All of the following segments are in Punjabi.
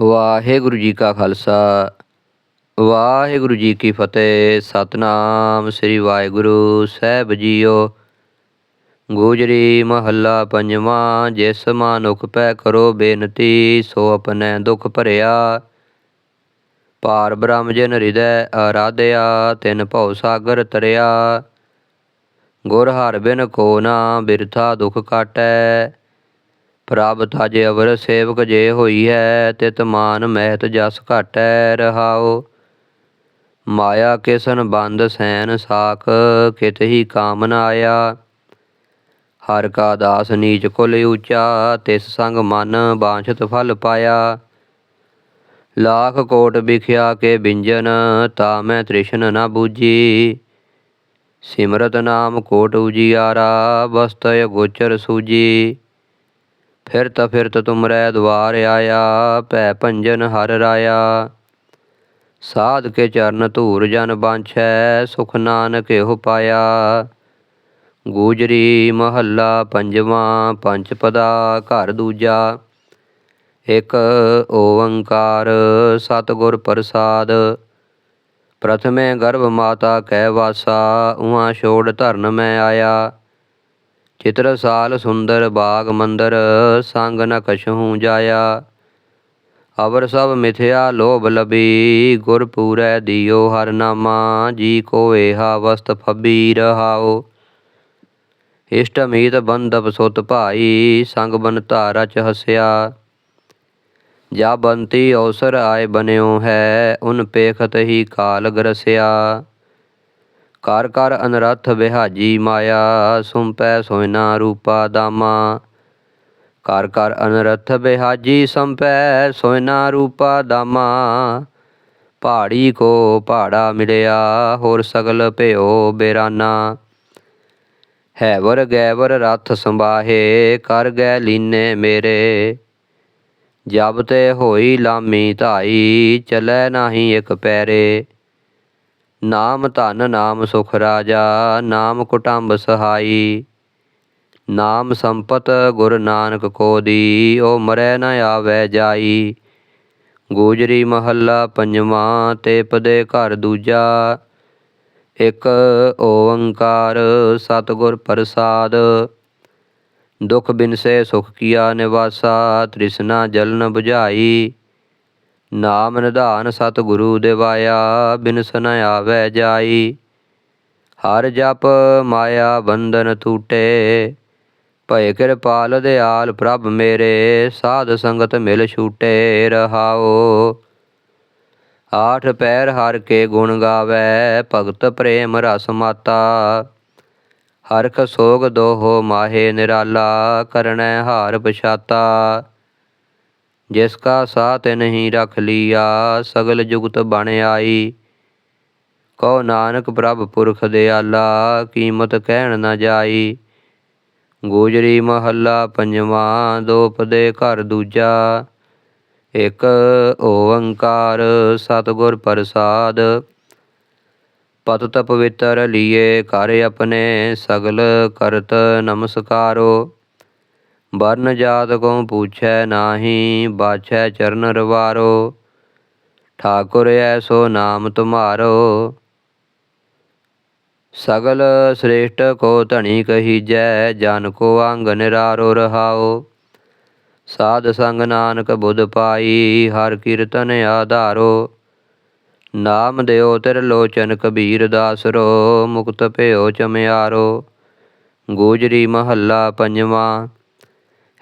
ਵਾਹਿਗੁਰੂ ਜੀ ਕਾ ਖਾਲਸਾ, ਵਾਹਿਗੁਰੂ ਜੀ ਕੀ ਫਤਿਹ, ਸਤਨਾਮ ਸ੍ਰੀ ਵਾਹਿਗੁਰੂ ਸਾਹਿਬ ਜੀਓ। ਗੋਜਰੀ ਮਹੱਲਾ ਪੰਜਵਾਂ, ਜਿਸ ਮਾਨੁਖ ਪੈ ਕਰੋ ਬੇਨਤੀ, ਸੋ ਆਪਣੈ ਦੁਖ ਭਰਿਆ। ਪਾਰ ਬ੍ਰਹਮ ਜਨ ਹਿਰਦੈ ਆਰਾਧਿਆ ਤਿਨ ਭਉ ਸਾਗਰ ਤਰਿਆ। ਗੁਰ ਹਰ ਬਿਨ ਕੋ ਨਾ ਬਿਰਥਾ ਦੁਖ ਕਾਟੈ ਪ੍ਰਭ ਤਜ ਅਵਰ ਸੇਵਕ ਜੇ ਹੋਈ ਹੈ, ਤਿਤ ਮਾਨ ਮਹਿਤ ਜਸ ਘਾਟੈ ਰਹਾਓ ਮਾਇਆ ਕਿਸਨ ਬੰਦ ਸੈਨ ਸਾਖ, ਕਿਤ ਹੀ ਕਾਮਨ ਆਇਆ। ਹਰ ਕਾ ਦਾਸ ਨੀਚ ਕੁਲ ਉੱਚਾ ਤਿਸ ਸੰਗ ਮਨ ਬਾਂਛਤ ਫਲ ਪਾਇਆ। ਲਾਖ ਕੋਟ ਵਿਖਿਆ ਕੇ ਬਿੰਜਨ, ਤਾ ਮੈਂ ਤ੍ਰਿਸ਼ਨ ਨਾ ਬੂਜੀ। ਸਿਮਰਤ ਨਾਮ ਕੋਟ ਉਜੀਆਰਾ ਬਸਤਯ ਗੋਚਰ ਸੂਜੀ। ਫਿਰਤ ਫਿਰਤ ਤੁਮਰੈ ਦਵਾਰ ਆਇਆ, ਭੈ ਭੰਜਨ ਹਰ ਰਾਇਆ। ਸਾਧ ਕੇ ਚਰਨ ਧੂਰ ਜਨ ਬਾਂਛੈ, ਸੁਖ ਨਾਨਕ ਇਹੋ ਪਾਇਆ। ਗੂਜਰੀ ਮਹੱਲਾ ਪੰਜਵਾਂ, ਪੰਜ ਪਦਾ ਘਰ ਦੂਜਾ। ਇੱਕ ਓੰਕਾਰ ਸਤਿਗੁਰ ਪ੍ਰਸਾਦ। ਪ੍ਰਥਮੇ ਗਰਭ ਮਾਤਾ ਕਹਿ ਵਾਸਾ, ਉਹਾਂ ਛੋੜ ਧਰਨ ਮੈਂ ਆਇਆ। ਚਿਤਰ ਸਾਲ ਸੁੰਦਰ ਬਾਗ ਮੰਦਰ ਸੰਗ ਨ ਕਛਹੂ ਜਾਇਆ। ਅਵਰ ਸਭ ਮਿਥਿਆ ਲੋਭ ਲਬੀ ਗੁਰ ਪੂਰੈ ਦਿਓ ਹਰ ਨਾਮਾ, ਜੀ ਕੋ ਏਹਾ ਵਸਤ ਫਬੀ ਰਹਾਓ। ਇਸ਼ਟ ਮੀਤ ਬੰਦਪ ਸੁਤ ਭਾਈ, ਸੰਗ ਬਨਤਾ ਰਚ ਹਸਿਆ। ਜਾ ਬੰਤੀ ਔਸਰ ਆਏ ਬਨਿਓ ਹੈ, ਉਨ ਪੇਖਤ ਹੀ ਕਾਲ ਗਰਸਿਆ। ਕਰ ਕਰ ਅਨਰਥ ਬਿਹਾਜੀ ਮਾਇਆ, ਸੁੰਪੈ ਸੋਇਨਾ ਰੂਪਾ ਦਾਮਾ। ਕਰ ਕਰ ਅਨਰਥ ਬਿਹਾਜੀ ਸੰਪੈ ਸੋਇਨਾ ਰੂਪਾ ਦਾਮਾ। ਪਹਾੜੀ ਕੋ ਪਹਾੜਾ ਮਿਲਿਆ, ਹੋਰ ਸਗਲ ਭਿਓ ਬੇਰਾਨਾ। ਹੈਵਰ ਗੈਵਰ ਰਥ ਸੰਬਾਹੇ ਕਰ ਗੈ ਲੀਨੇ ਮੇਰੇ। ਜਬ ਤੇ ਹੋਈ ਲਾਮੀ ਧਾਈ, ਚਲੈ ਨਾਹੀ ਇਕ ਪੈਰੇ। ਨਾਮ ਧਨ, ਨਾਮ ਸੁਖ ਰਾਜਾ, ਨਾਮ ਕੁਟੰਬ ਸਹਾਈ। ਨਾਮ ਸੰਪਤ ਗੁਰ ਨਾਨਕ ਕੋ ਦੀ ਓ ਮਰੈ ਨ ਆਵੈ ਜਾਈ। ਗੋਜਰੀ ਮਹੱਲਾ ਪੰਜਵਾਂ ਤੇ ਪਦੇ ਘਰ ਦੂਜਾ। ਇੱਕ ਓੰਕਾਰ ਸਤਿਗੁਰ ਪ੍ਰਸਾਦ। ਦੁਖ ਬਿਨਸੇ ਸੁਖ ਕੀਆ ਨਿਵਾਸਾ, ਤ੍ਰਿਸ਼ਨਾ ਜਲਨ 부ਝਾਈ ਨਾਮ ਨਿਧਾਨ ਸਤਿਗੁਰੂ ਦੇਵਾਇਆ ਬਿਨਸ ਨ ਆਵੈ ਜਾਈ। ਹਰ ਜਪ ਮਾਇਆ ਬੰਧਨ ਟੂਟੇ ਭਏ ਕਿਰਪਾਲ ਦਿਆਲ ਪ੍ਰਭ ਮੇਰੇ, ਸਾਧ ਸੰਗਤ ਮਿਲ ਛੂਟੇ ਰਹਾਓ। ਆਠ ਪੈਰ ਹਰ ਕੇ ਗੁਣ ਗਾਵੇ, ਭਗਤ ਪ੍ਰੇਮ ਰਸ ਮਾਤਾ। ਹਰਖ ਸੋਗ ਦੋਹੋ ਮਾਹੇ ਨਿਰਾਲਾ, ਕਰਨੈ ਹਾਰ ਪਛਾਤਾ। ਜਿਸ ਕਾ ਸਾਥ ਨਹੀਂ ਰਖ ਲਿਆ, ਸਗਲ ਜੁਗਤ ਬਣ ਆਈ। ਕਉ ਨਾਨਕ ਪ੍ਰਭ ਪੁਰਖ ਦਿਆਲਾ, ਕੀਮਤ ਕਹਿਣ ਨਾ ਜਾਈ। ਗੋਜਰੀ ਮਹੱਲਾ ਪੰਜਵਾਂ, ਦੋਪ ਦੇ ਘਰ ਦੂਜਾ। ਇੱਕ ਓੰਕਾਰ ਸਤਿਗੁਰ ਪ੍ਰਸਾਦ। ਪਤਤ ਪਵਿੱਤਰ ਲੀਏ ਕਰ ਆਪਣੇ, ਸਗਲ ਕਰਤ ਨਮਸਕਾਰੋ। ਵਰਨ ਜਾਤ ਕੋ ਪੁੱਛੈ ਨਾਹੀ, ਬਾਛੈ ਚਰਨ ਰਵਾਰੋ। ਠਾਕੁਰ ਐਸੋ ਨਾਮ ਤੁਮਾਰੋ। ਸਗਲ ਸ੍ਰੇਸ਼ਟ ਕੋ ਧਣੀ ਕਹੀਜੈ, ਜਨ ਕੋ ਅੰਗ ਨਿਰਾਰੋ ਰਹਾਓ। ਸਾਧ ਸੰਗ ਨਾਨਕ ਬੁੱਧ ਪਾਈ, ਹਰ ਕੀਰਤਨ ਆਧਾਰੋ। ਨਾਮ ਦਿਓ ਤੇਰ ਲੋਚਨ ਕਬੀਰ ਦਾਸਰੋ, ਮੁਕਤ ਭਇਓ ਚਮਿਆਰੋ। ਗੋਜਰੀ ਮਹੱਲਾ ਪੰਜਵਾਂ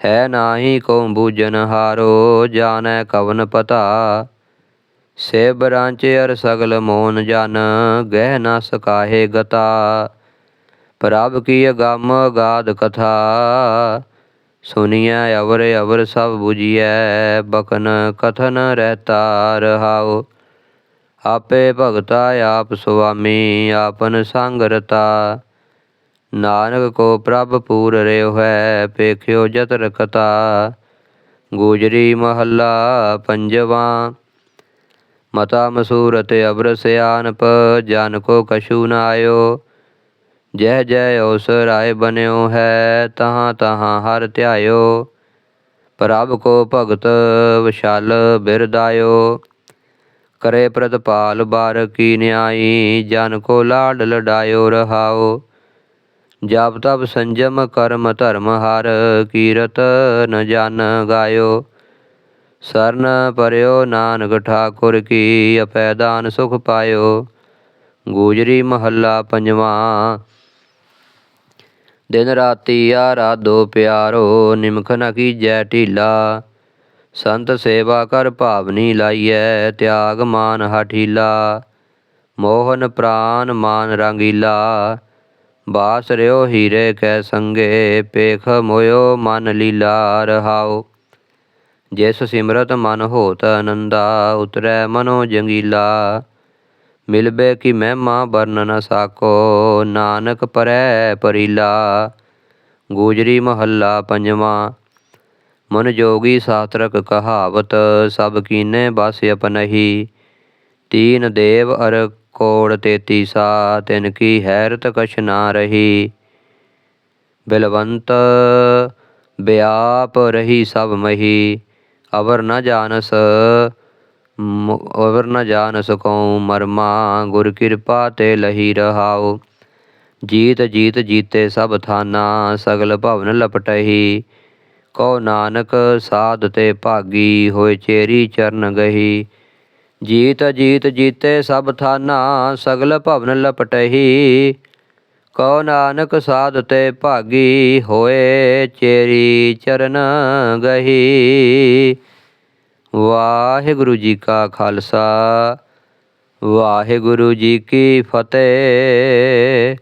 ਹੈ ਨਾਹੀ ਕੋ ਬੂਜਨ ਹਾਰੋ, ਜਾਣੈ ਕਵਨ ਪਤਾ। ਸੇ ਬਰਾਂਚ ਅਰ ਸਗਲ ਮੋਨ ਜਨ, ਗਹਿ ਨਾ ਸਕਾਹੇ ਗਤਾ। ਪ੍ਰਭ ਕੀ ਅਗੰਮ ਗਾਦ ਕਥਾ, ਸੁਨੀਐ ਅਵਰ ਅਵਰ ਸਭ 부ਜੀਐ ਬਕਨ ਕਥਨ ਰਹਤਾ ਰਹਾਓ ਆਪੇ ਭਗਤਾ ਆਪ ਸੁਆਮੀ, ਆਪਨ ਸੰਗ ਰਤਾ। ਨਾਨਕ ਕੋ ਪ੍ਰਭ ਪੂਰ ਰਿਓ ਹੈ ਪੇਖਿਓ ਜਤ ਰਖਤਾ। ਗੋਜਰੀ ਮਹੱਲਾ ਪੰਜਵਾਂ। ਮਤਾ ਮਸੂਰਤ ਅਬਰ ਸਿਆਨਪ ਜਨ ਕੋ ਕਛੂ ਨ ਆਇਓ। ਜਹ ਜਹ ਅਵਸਰ ਆਏ ਬਨਿਓ ਹੈ, ਤਹਾਂ ਤਹਾਂ ਹਰ ਧਿਆਇਓ। ਪ੍ਰਭ ਕੋ ਭਗਤ ਵਿਸ਼ਾਲ ਬਿਰਦਾਇਓ। ਕਰੇ ਪ੍ਰਤਪਾਲ ਬਾਰ ਕੀ ਨਿਆਈ, ਜਨ ਕੋ ਲਾਡ ਲਡਾਇਓ ਰਹਾਓ। ਜਪ ਤਪ ਸੰਜਮ ਕਰਮ ਧਰਮ ਹਰ ਕੀਰਤ ਨ ਜਨ ਗਾਇਓ। ਸਰਨ ਪਰਿਓ ਨਾਨਕ ਠਾਕੁਰ ਕੀ ਅਪੈਦਾਨ ਸੁਖ ਪਾਇਓ। ਗੂਜਰੀ ਮਹੱਲਾ ਪੰਜਵਾਂ। ਦਿਨ ਰਾਤੀ ਆਰਾਧੋ ਪਿਆਰੋ, ਨਿਮਖ ਨ ਕੀਜੈ ਢੀਲਾ। ਸੰਤ ਸੇਵਾ ਕਰ ਭਾਵਨੀ ਲਾਈਐ, ਤਿਆਗ ਮਾਨ ਹਠੀਲਾ। ਮੋਹਨ ਪ੍ਰਾਨ ਮਾਨ ਰੰਗੀਲਾ। ਬਾਸ ਰਿਓ ਹੀਰੇ ਕੈ ਸੰਗੇ ਪੇਖ ਮੋਇਓ ਮਨ ਲੀਲਾ ਰਹਾਓ। ਜਿਸ ਸਿਮਰਤ ਮਨ ਹੋਤ ਆਨੰਦਾ ਉਤਰੈ ਮਨੋ ਜੰਗੀਲਾ। ਮਿਲਬੇ ਕੀ ਮਹਿਮਾ ਵਰਨ ਨ ਸਾਕੋ, ਨਾਨਕ ਪਰੈ ਪਰਿਲਾ। ਗੂਜਰੀ ਮਹੱਲਾ ਪੰਜਵਾਂ, ਮਨ ਜੋਗੀ ਸਾਤਰਕ ਕਹਾਵਤ, ਸਭ ਕੀਨੇ ਬਸ ਅਪਨਹੀ ਤੀਨ ਦੇਵ ਅਰ ਕੋੜ ਤੇਤੀਸਾ ਤਿਨ ਕੀ ਹੈਰਤ ਕਛ ਨਾ ਰਹੀ। ਬਿਲਵੰਤ ਬਿਆਪ ਰਹੀ ਸਭ ਮਹੀ। ਅਵਰ ਨ ਜਾਣਸ ਅਵਰ ਨ ਜਾਣਸ ਕਉ ਮਰਮਾ, ਗੁਰ ਕਿਰਪਾ ਤੇ ਲਹੀ ਰਹਾਉ। ਜੀਤ ਜੀਤ ਜੀਤੇ ਸਭ ਥਾਨਾ, ਸਗਲ ਭਵਨ ਲਪਟਹੀ। ਕਉ ਨਾਨਕ ਸਾਧ ਤੇ ਭਾਗੀ ਹੋਏ ਚੇਰੀ ਚਰਨ ਗਹੀ। ਜੀਤ ਜੀਤ ਜੀਤੇ ਸਭ ਥਾਨਾ, ਸਗਲ ਭਵਨ ਲਪਟਹੀ। ਕਉ ਨਾਨਕ ਸਾਧ ਤੇ ਭਾਗੀ ਹੋਏ ਚੇਰੀ ਚਰਨ ਗਹੀ। ਵਾਹਿਗੁਰੂ ਜੀ ਕਾ ਖਾਲਸਾ, ਵਾਹਿਗੁਰੂ ਜੀ ਕੀ ਫਤਿਹ।